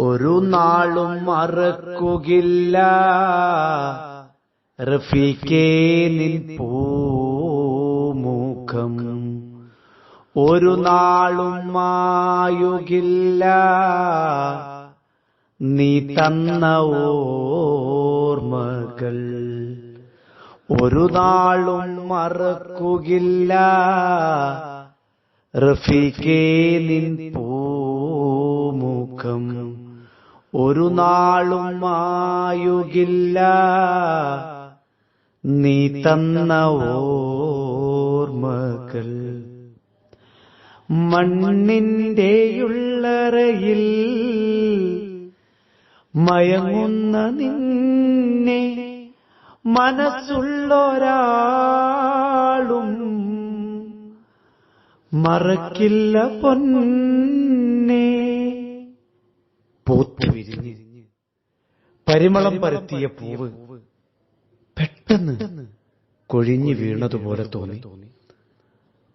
ഒരു നാളും മറക്കുകില്ല. റഫീക്കേ നിൻ പൂമുഖം ഒരു നാളും മായുകില്ല. നീ തന്ന ഓർമ്മകൾ ഒരു നാളും മറക്കുകില്ല. റഫീക്കേ നിൻ പൂമുഖം ഒരു നാളും മായുകില്ല നീ തന്ന ഓർമ്മകൾ മണ്ണിന്റെയുള്ളറയിൽ മയങ്ങുന്ന നിന്നെ മനസ്സുള്ളൊരാളും മറക്കില്ല പൊന്നെ. പൂത്തുവിരിഞ്ഞ് പരിമളം പരത്തിയ പൂവ് പെട്ടെന്ന് കൊഴിഞ്ഞു വീണതുപോലെ തോന്നി.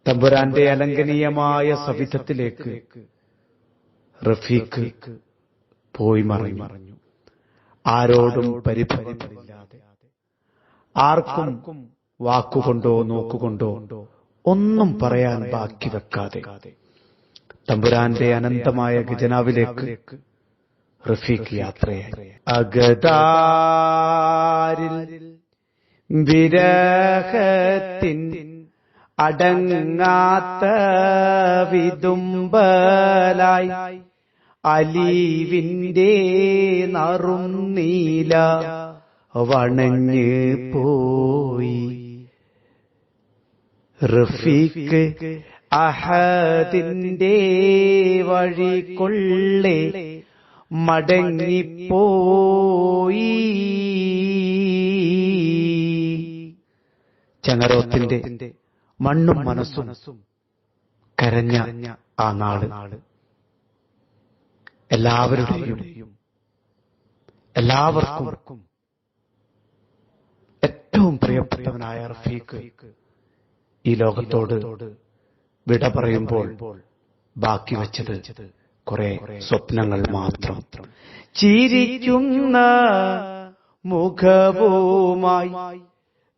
തമ്പുരാന്റെ അലങ്കനീയമായ സവിധത്തിലേക്ക് റഫീഖ് പോയി മറഞ്ഞു. ആരോടും പരിഭവമില്ലാതെ. ആർക്കും വാക്കുകൊണ്ടോ നോക്കുകൊണ്ടോ ഒന്നും പറയാൻ ബാക്കി വെക്കാതെ. തമ്പുരാന്റെ അനന്തമായ ഖജനാവിലേക്ക് റഫീഖ് യാത്രയായി അഗതാരിൽ വിരഹത്തിൻ അടങ്ങാത്ത വിതുമ്പലായി അലീവിന്റെ നറും നീല വണഞ്ഞ് പോയി. റഫീഖ് വഴി കൊള്ളെ മടങ്ങിപ്പോയി. ചങ്ങരോത്തിന്റെ മണ്ണും മനസ്സും കരഞ്ഞ ആ നാട് എല്ലാവരുടെയും എല്ലാവർക്കും ഏറ്റവും പ്രിയപ്പെട്ടവനായ റഫീഖ് ഈ ലോകത്തോട് വിട പറയുമ്പോൾ ബാക്കി വെച്ചത് കുറെ സ്വപ്നങ്ങൾ മാത്രം. ചിരിക്കുന്ന മുഖവുമായി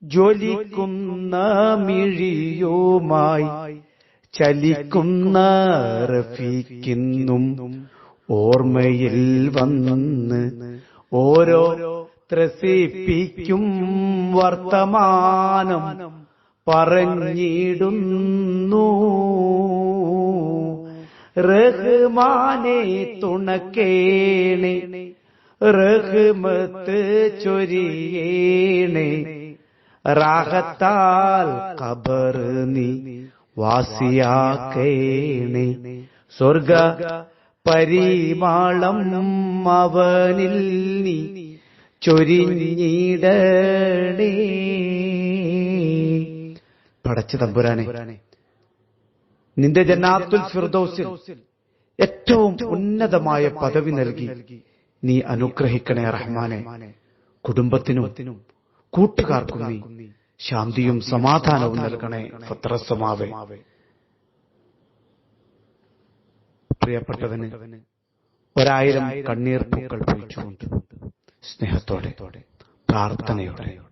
ജ്വലിക്കുന്ന മിഴിയുമായി ചലിക്കുന്ന റഫീക്കിന്നും ഓർമ്മയിൽ വന്ന് ഓരോ ത്രസിപ്പിക്കും വർത്തമാനം പറഞ്ഞിടുന്നു. റഹ്മാനെ തുണക്കേണേ റഹ്മത്ത് ചൊരിയേണേ. റാഹത്താൽ കബർ നീ വാസിയാക്കേണേ. സ്വർഗ പരിമാളം അവനിൽ നീ ചൊരിഞ്ഞിടണേ. പടച്ചു തമ്പുരാനെ നിന്റെ ജന്നാത്തുൽ ഫിർദൌസിൽ ഏറ്റവും ഉന്നതമായ പദവി നൽകി. നീ അനുഗ്രഹിക്കണേ റഹ്മാനെ. കുടുംബത്തിനും കൂട്ടുകാർക്കും നീ ശാന്തിയും സമാധാനവും നൽകണേ. ഫത്രസമാവേ. പ്രിയപ്പെട്ടവന് ഒരായിരം കണ്ണീർ പൂക്കൾ പൊഴിച്ചുകൊണ്ട് സ്നേഹത്തോടെ പ്രാർത്ഥനയോടെ.